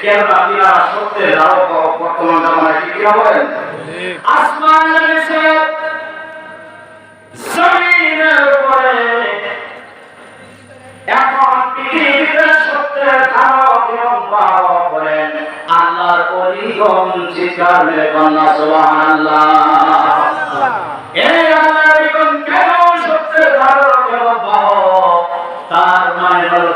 কেননা তিনারা সত্যের আরও বর্তমান জামানায় কি কিনা বলেন? আসমান নেমেছে এখন পৃথিবীতে সত্যের ধারক বাহক হলেন আল্লাহর অলিগণ, চিৎকার মেরে কন্যা সুবহানাল্লাহ।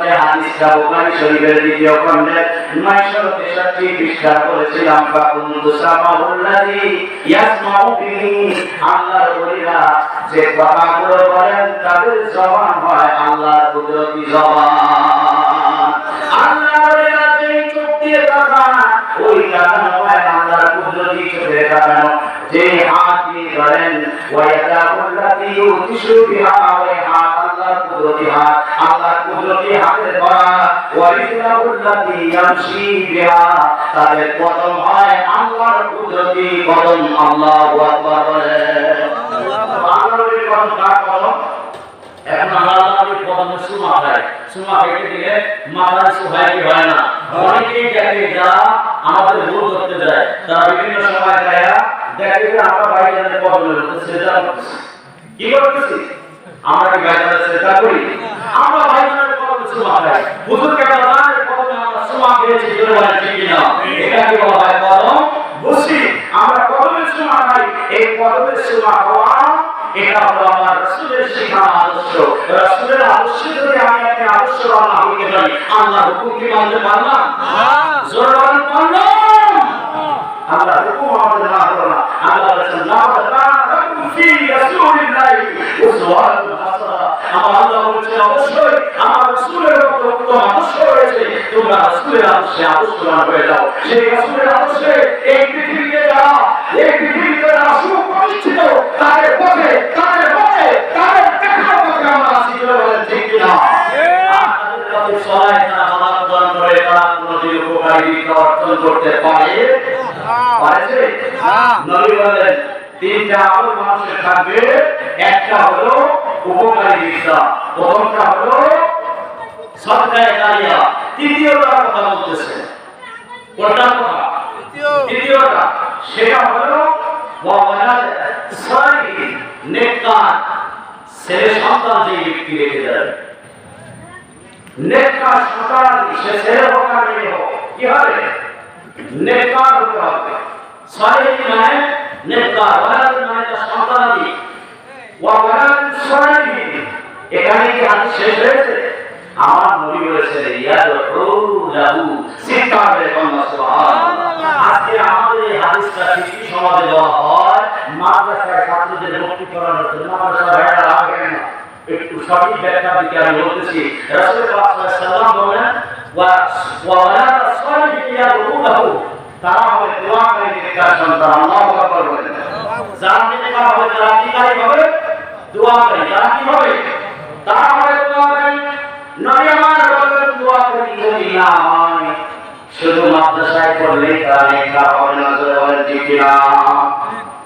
যে হাদিসটা বুখারী শরীফের দ্বিতীয় খণ্ডে 963 পৃষ্ঠা বলেছিলাম ফাকুনতু সামাউল্লাযী ইয়াসমাউ বিহি। আল্লাহর ওলিরা যে কথাগুলো বলেন তাদের জবান হয় আল্লাহর কুদরতি জবান। যে হাত দিয়ে ধরেন হাত আল্লাহর কুদরতি হাত, আল্লাহর কুদরতি হাতের ধরা ওয়ারিজুল্লাতি ইয়ামশি বিহা। তাদের কদম হয় আল্লাহর কুদরতি কদম আল্লাহু আকবার বলে। আল্লাহর কদম কার কদম এখন আমরা আল্লাহর কদমে সুমা খাই সুমা খাইতে দিলে? মাথায় সুহাই কি হয় না? অনেকেই দেখে যারা আমাদের ভুল করতে যায়, তারা বিভিন্ন সময় যায়, দেখে আমরা বাইরে কদমে সেটা কি করতেছি? আমরা কি বাইরে সেটা করি? আমরা বাইরে কদমে সুমা খাই হুজুর কেন জানেন কদমে আমরা সুমা খেয়েছি জোরে বলেন, ঠিক কিনা? এটা কি বলা হয় কদম বুঝছি আমরা কদমে সুমা খাই এই কদমে সুমা খাওয়া এটা হলো আমার রাসূলের শিখানো আদর্শ। রাসূলের আদর্শ যদি আমি একটা আদর্শ রান্না হইতে পারি, আল্লাহর হুকুম কি মানতে পারলাম? জোর বলেন, পারলাম। আল্লাহ হুকুম আমাদের না হলো না। আল্লাহ বলেছেন লা তাকুম ফি রাসূলিল্লাহি উসওয়াতুন অবশ্যই আমার রাসূলের উত্তম আদর্শ রয়েছে তোমরা রাসূলের আদর্শে আদর্শবান হয়ে যাও সেই রাসূলের আদর্শে এই পৃথিবীতে যারা এই পৃথিবীতে যারা সুপ্রতিষ্ঠিত তাদের পথে তাদের পথে তাদের দেখার পথে আমরা আছি বলে বলেন ঠিক কিনা? আর তাদের পথে চলায় তারা বাধা প্রদান করে তারা কোনোদিন উপকারী অর্জন করতে পারে? পারেছে? নবী বলেন তিনটা আমল মানুষের থাকবে একটা হলো উপকারী দিকটা। প্রথমটা হলো সরকারে দাঁড়িয়া তৃতীয়টা কথা বলতেছে কোনটা কথা তৃতীয়টা সেটা হলো ওয়ালাদ সালিহ নেককার ছেলে সন্তান যে ব্যক্তি রেখে যাবে নেককার সন্তান সে ছেলে হোক আর মেয়ে হোক কি হবে নেককার হতে হবে সালিহ মানে নেককার ওয়ালাদ মানে তার সন্তানাদি ওয়ালাদ সালিহ এখানে কি হাদিস শেষ হয়েছে? আমার নবী বলেছেন, ইয়াদউ লাহু বাংলা সুবহানাল্লাহ। আজকে আমাদের এই হাদিসটা কি সমাজে দেওয়া হয়? মাদ্রাসায় ছাত্রদের মুক্তি করানোর জন্য। মাদ্রাসা ভাইরা লাগে না। একটু সঠিক ব্যাখ্যা দিতে আমি বলতেছি। রাসূল পাক সাল্লাল্লাহু বলেন, ওয়া ওয়া ওয়ালা সালিহ ইয়াদউ তারা হবে দোয়া করে নেককার সন্তান আল্লাহু আকবার বলেন যারা নেককার হবে তারা কি হবে দোয়া করে। তারা কি হবে? তারা দোয়া করে নবী আমার বলেন দোয়া করি যদি না হয় শুধু মাদ্রাসায় পড়লে হবে না বলেন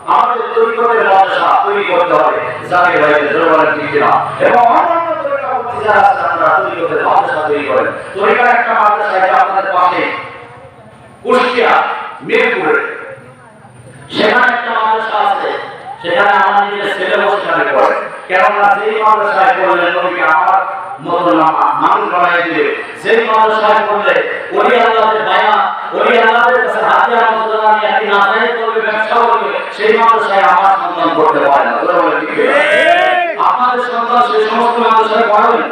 আমাদের তৈরি করতে মাদ্রাসা তৈরি করতে হবে বলেন এবং করেন একটা সেখানে একটা মাদ্রাসা আছে, সেখানে আমার নিজের ছেলে পড়ে কেননা যেই মাদ্রাসায় পড়লে নবীকে আমার মতো সেই মাদ্রাসায় পড়লে কাছে করবে ব্যবসা করবে মাদ্রাসায় আমার সন্তান পারে না? আপনাদের সন্তান সেই সমস্ত মাদ্রাসায় পড়াবেন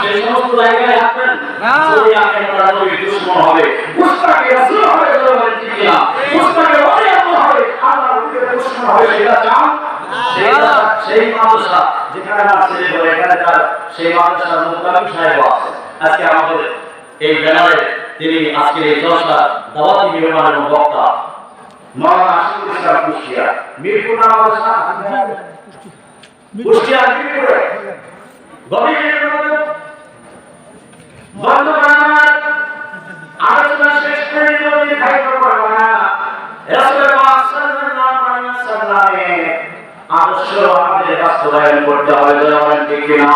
সেই সমস্ত জায়গায় রাখবেন। না। যদি আপনি তারা নবীর দুশ্মন হবে রাসূল বলে ঠিক আল্লাহ সেটা চান সেটা সেই মাদ্রাসা যেখানে আমার ছেলে পড়ে এখানে তার সেই মাদ্রাসার মুক্তামিম সাহেব আছে। আজকে আমাদের এই ব্যানারে তিনি আজকের এই জলসা দাওয়াতি কুষ্টিয়া, মিরপুরে গভীর মনোযোগ বন্ধুগণ আমার আলোচনা শেষ করে যদি খাইতে পারব না রাসূল পাক সাল্লাল্লাহু আলাইহি ওয়াসাল্লামের আদর্শ আমাদের বাস্তবায়ন করতে হবে বলেন ঠিক কিনা?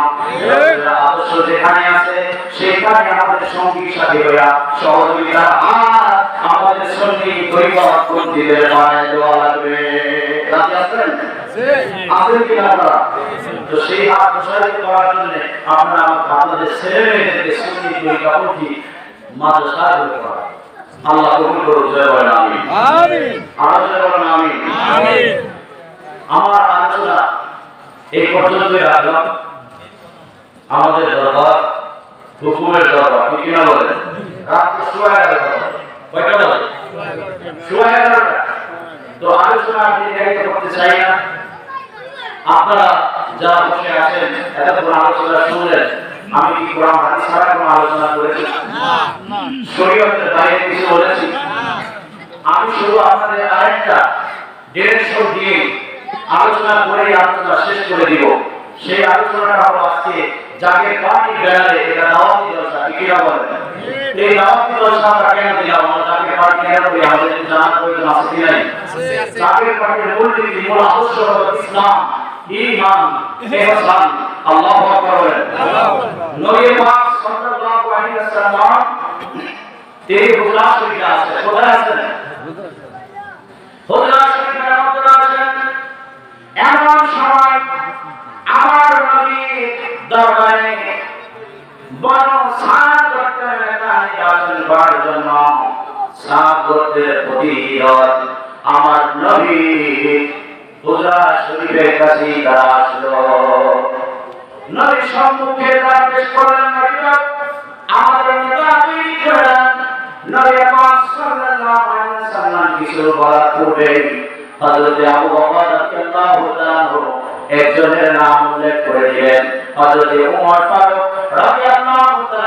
আদর্শ যেখানে আছে আছে সেখানে আমাদের সঙ্গী সাথী হইয়া সহযোগিতা হাত আমাদের সঙ্গী পরিবার বন্ধুদের বানায় দেওয়া লাগবে। রাজি আছেন? আছেন কি আপনারা? তো সেই হাত প্রসারিত করার জন্য আপনারা আপনাদের ছেলে মেয়েদেরকে সঙ্গী তরিকা উঠি মাদ্রাসায় আল্লাহ কবুল করুন জয় বলেন আমি আমিন। আরও জয় বলেন আমি আমিন। আমার আলোচনা এই পর্যন্তই রাখলাম। আমাদের দরবার, হুকুমের দরবার, ঠিক কিনা বলেন? রাত্রি সোয়া এগারোটা কয়টা বাজে? সোয়া এগারোটা। তো আলোচনা আমি দীর্ঘায়িত করতে চাই না। আপনারা যারা বসে আছেন এতক্ষণ আলোচনা শুনলেন। আমি কি কোরআন, হাদিস ছাড়া কোনো আলোচনা করেছি? শরীয়তের বাইরে কিছু বলেছি? আমি শুধু আপনাদের আরেকটা ডিরেকশন দিয়ে আলোচনা করে আলোচনা শেষ করে দিব। সেই আলোচনাটা হলো আজকে যাকে পার্টি বেড়ালে এটা দাওয়াতি জলসা কি কিনা বলেন এই দাওয়াতি জলসা আমরা কেন দিলাম আমরা যাকে পার্টি কেন করি আমাদের কি জানার প্রয়োজন আছে কি নাই? যাকে পার্টির মূল নীতি মূল আদর্শ হলো ইসলাম, ঈমান, ইহসান। আল্লাহু আকবার বলেন। নবী পাক সাল্লাল্লাহু আলাইহি ওয়াসাল্লাম তিনি হুজরা শরীফে আছে? কোথায় আছেন? হুজরা শরীফের মধ্যে আছেন। প্রতিরোধ আমার নবী হুজরা শরীফের কাছে তারা আসলো নবী সম্মুখে তারা পেশ করলেন আমাদের মোতাবিক করেন নবী পাক সাল্লাল্লাহু আলাইহি ওয়াসাল্লাম কিছু বলার পূর্বে হযরত আবু বকর রাদিয়াল্লাহু তাআলা একজনের নাম উল্লেখ করে দিলেন। হযরত ওমর ফারুক রাদিয়াল্লাহু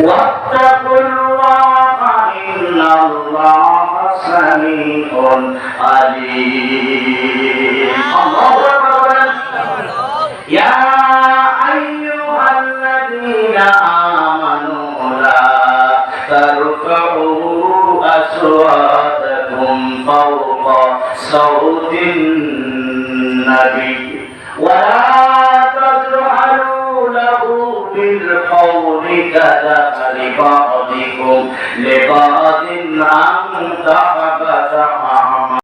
واتقوا الله إن الله سميع عليم الله أكبر يا أيها الذين آمنوا لا ترفعوا أصواتكم فوق صوت النبي ولا لبعض أن تحبط